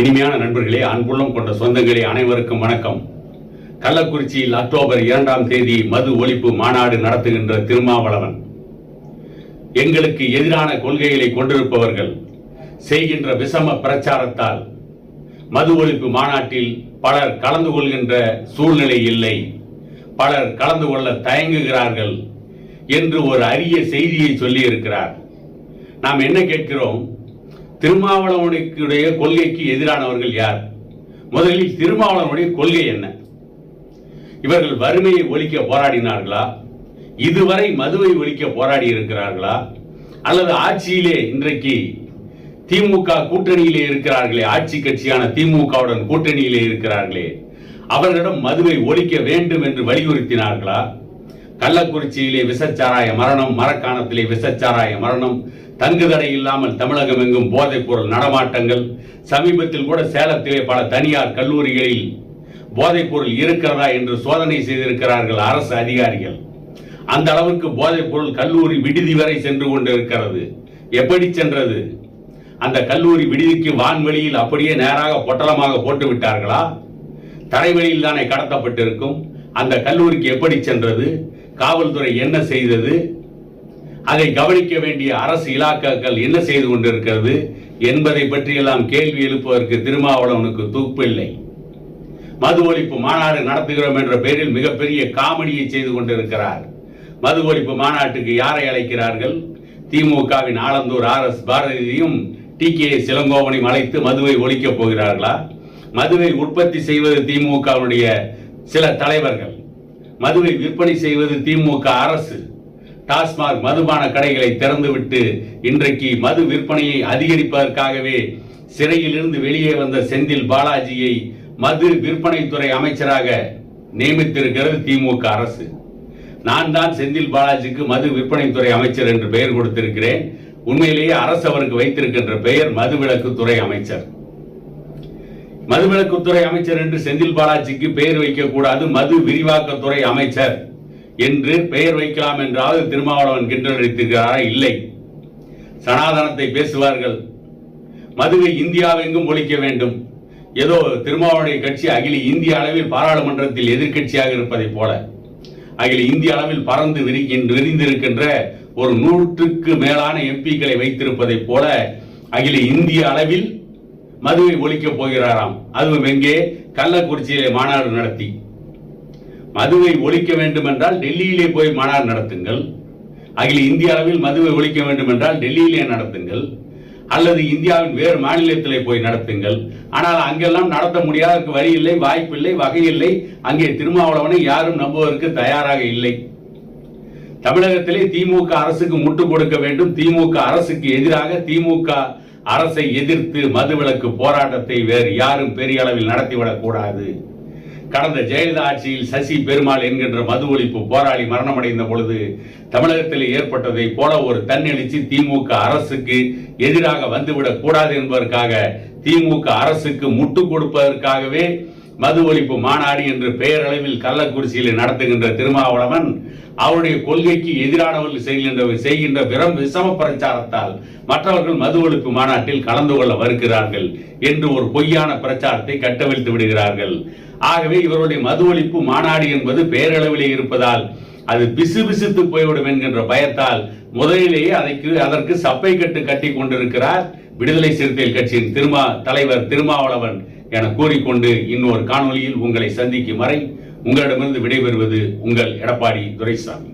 இனிமையான நண்பர்களே அன்புள்ளம் கொண்ட சொந்தங்களே அனைவருக்கும் வணக்கம். கள்ளக்குறிச்சியில் அக்டோபர் இரண்டாம் தேதி மது ஒழிப்பு மாநாடு நடத்துகின்ற திருமாவளவன். எங்களுக்கு எதிரான கொள்கைகளை கொண்டிருப்பவர்கள் செய்கின்ற விஷம பிரச்சாரத்தால் மது ஒழிப்பு மாநாட்டில் பலர் கலந்து கொள்கின்ற சூழ்நிலை இல்லை. பலர் கலந்து கொள்ள தயங்குகிறார்கள் என்று ஒரு அரிய செய்தியை சொல்லியிருக்கிறார். நாம் என்ன கேட்கிறோம்? திருமாவளவனுடைய கொள்கைக்கு எதிரானவர்கள் யார்? முதலில் திருமாவளவனுடைய கொள்கை என்ன? இவர்கள் வறுமையை ஒழிக்க போராடினார்களா? இதுவரை மதுவை ஒழிக்க போராடி இருக்கிறார்களா அல்லது ஆட்சியிலே இன்றைக்கு திமுக கூட்டணியிலே இருக்கிறார்களே ஆட்சி கட்சியான திமுகவுடன் கூட்டணியிலே இருக்கிறார்களே அவர்களிடம் மதுவை ஒழிக்க வேண்டும் என்று வலியுறுத்தினார்களா? கள்ளக்குறிச்சியிலே விசச்சாராய மரணம் மரக்காணத்திலே விசச்சாராய மரணம் தங்குதடை இல்லாமல் தமிழகம் எங்கும் போதைப் பொருள் நடமாட்டங்கள் சமீபத்தில் கூட சேலத்திலே பல தனியார் கல்லூரிகளில் போதைப் பொருள் இருக்கிறதா என்று சோதனை செய்திருக்கிறார்கள் அரசு அதிகாரிகள். அந்த அளவுக்கு போதைப் பொருள் கல்லூரி விடுதி வரை சென்று கொண்டிருக்கிறது. எப்படி சென்றது? அந்த கல்லூரி விடுதிக்கு வான்வெளியில் அப்படியே நேராக பொட்டலமாக போட்டு விட்டார்களா? தரைவெளியில் தானே கடத்தப்பட்டிருக்கும். அந்த கல்லூரிக்கு எப்படி சென்றது? காவல்துறை என்ன செய்தது? அதை கவனிக்க வேண்டிய அரசு இலாக்காக்கள் என்ன செய்து கொண்டிருக்கிறது? என்பதை பற்றியெல்லாம் கேள்வி எழுப்புவதற்கு திருமாவளவனுக்கு தூப்பில்லை மது ஒழிப்பு மாநாடு நடத்துகிறோம் என்ற பெயரில் மிகப்பெரிய காமெடியை செய்து கொண்டிருக்கிறார். மது ஒழிப்பு மாநாட்டுக்கு யாரை அழைக்கிறார்கள்? திமுகவின் ஆலந்தூர் ஆர் எஸ் பாரதியும் டி கே சிலங்கோவனையும் அழைத்து மதுவை ஒழிக்கப் போகிறார்களா? மதுவை உற்பத்தி செய்வது திமுகவுடைய சில தலைவர்கள். மதுவை விற்பனை செய்வது திமுக அரசு. டாஸ்மாக் மதுபான கடைகளை திறந்துவிட்டு இன்றைக்கு மது விற்பனையை அதிகரிப்பதற்காகவே சிறையிலிருந்து வெளியே வந்த செந்தில் பாலாஜியை மது விற்பனைத்துறை அமைச்சராக நியமித்திருக்கிறது திமுக அரசு. நான் தான் செந்தில் பாலாஜிக்கு மது விற்பனைத்துறை அமைச்சர் என்று பெயர் கொடுத்திருக்கிறேன். உண்மையிலேயே அரசு அவருக்கு வைத்திருக்கின்ற பெயர் மதுவிலக்குத்துறை அமைச்சர். மதுவிலக்குத்துறை அமைச்சர் என்று செந்தில் பாலாஜிக்கு பெயர் வைக்கக்கூடாது மது விரிவாக்கத்துறை அமைச்சர் என்று பெயர் வைக்கலாம் என்றாவது திருமாவளவன் கிண்டலடித்திருக்கிறாரா இல்லை. சனாதனத்தை பேசுவார்கள். மதுவை இந்தியாவெங்கும் ஒழிக்க வேண்டும். ஏதோ திருமாவளவனுடைய கட்சி அகில இந்திய அளவில் பாராளுமன்றத்தில் எதிர்க்கட்சியாக இருப்பதைப் போல. அகில இந்திய அளவில் பறந்து விரிந்திருக்கின்ற ஒரு நூற்றுக்கு மேலான எம்பிக்களை வைத்திருப்பதைப் போல அகில இந்திய அளவில் மதுவை ஒழிக்கப் போகிறாராம். அதுவும் எங்கே? கள்ளக்குறிச்சியிலே மாநாடு நடத்தி. மதுவை ஒழிக்க வேண்டும் என்றால் டெல்லியிலே போய் மாநாடு நடத்துங்கள். அகில இந்திய அளவில் மதுவை ஒழிக்க வேண்டும் என்றால் டெல்லியிலே நடத்துங்கள். அல்லது இந்தியாவின் வேறு மாநிலத்திலே போய் நடத்துங்கள். ஆனால் அங்கெல்லாம் நடத்த முடியாத வழி இல்லை வாய்ப்பில்லை வகையில்லை. அங்கே திருமாவளவனை யாரும் நம்புவதற்கு தயாராக இல்லை. தமிழகத்திலே திமுக அரசுக்கு முட்டு கொடுக்க வேண்டும். திமுக அரசுக்கு எதிராக திமுக அரசை எதிர்த்து மதுவிலக்கு போராட்டத்தை வேறு யாரும் பெரிய அளவில் நடத்திவிடக்கூடாது. கடந்த ஜெயலலிதா ஆட்சியில் சசி பெருமாள் என்கின்ற மது ஒழிப்பு போராளி மரணமடைந்த பொழுது தமிழகத்தில் ஏற்பட்டதை போல ஒரு தன்னெழுச்சி திமுக அரசுக்கு எதிராக வந்துவிடக் கூடாது என்பதற்காக திமுக அரசுக்கு முட்டு கொடுப்பதற்காகவே மது ஒழிப்பு மாநாடு என்று பெயரளவில் கள்ளக்குறிச்சியில் நடத்துகின்ற திருமாவளவன் அவருடைய கொள்கைக்கு எதிரானவர்கள் செய்கின்ற செய்கின்ற விரம் விஷம பிரச்சாரத்தால் மற்றவர்கள் மது ஒழிப்பு மாநாட்டில் கலந்து கொள்ள வருகிறார்கள் என்று ஒரு பொய்யான பிரச்சாரத்தை கட்டவிழ்த்து விடுகிறார்கள். ஆகவே இவருடைய மது ஒழிப்பு மாநாடு என்பது பேரளவிலே இருப்பதால் அது பிசு பிசுத்து போய்விடும் என்கின்ற பயத்தால் முதலிலேயே அதைக்கு அதற்கு சப்பை கட்டு கட்டி கொண்டிருக்கிறார் விடுதலை சிறுத்தைகள் கட்சியின் திருமா தலைவர் திருமாவளவன். என கூறிக்கொண்டு இன்னொரு காணொலியில் உங்களை சந்திக்கும் வரை உங்களிடமிருந்து விடைபெறுவது உங்கள் எடப்பாடி துரைசாமி.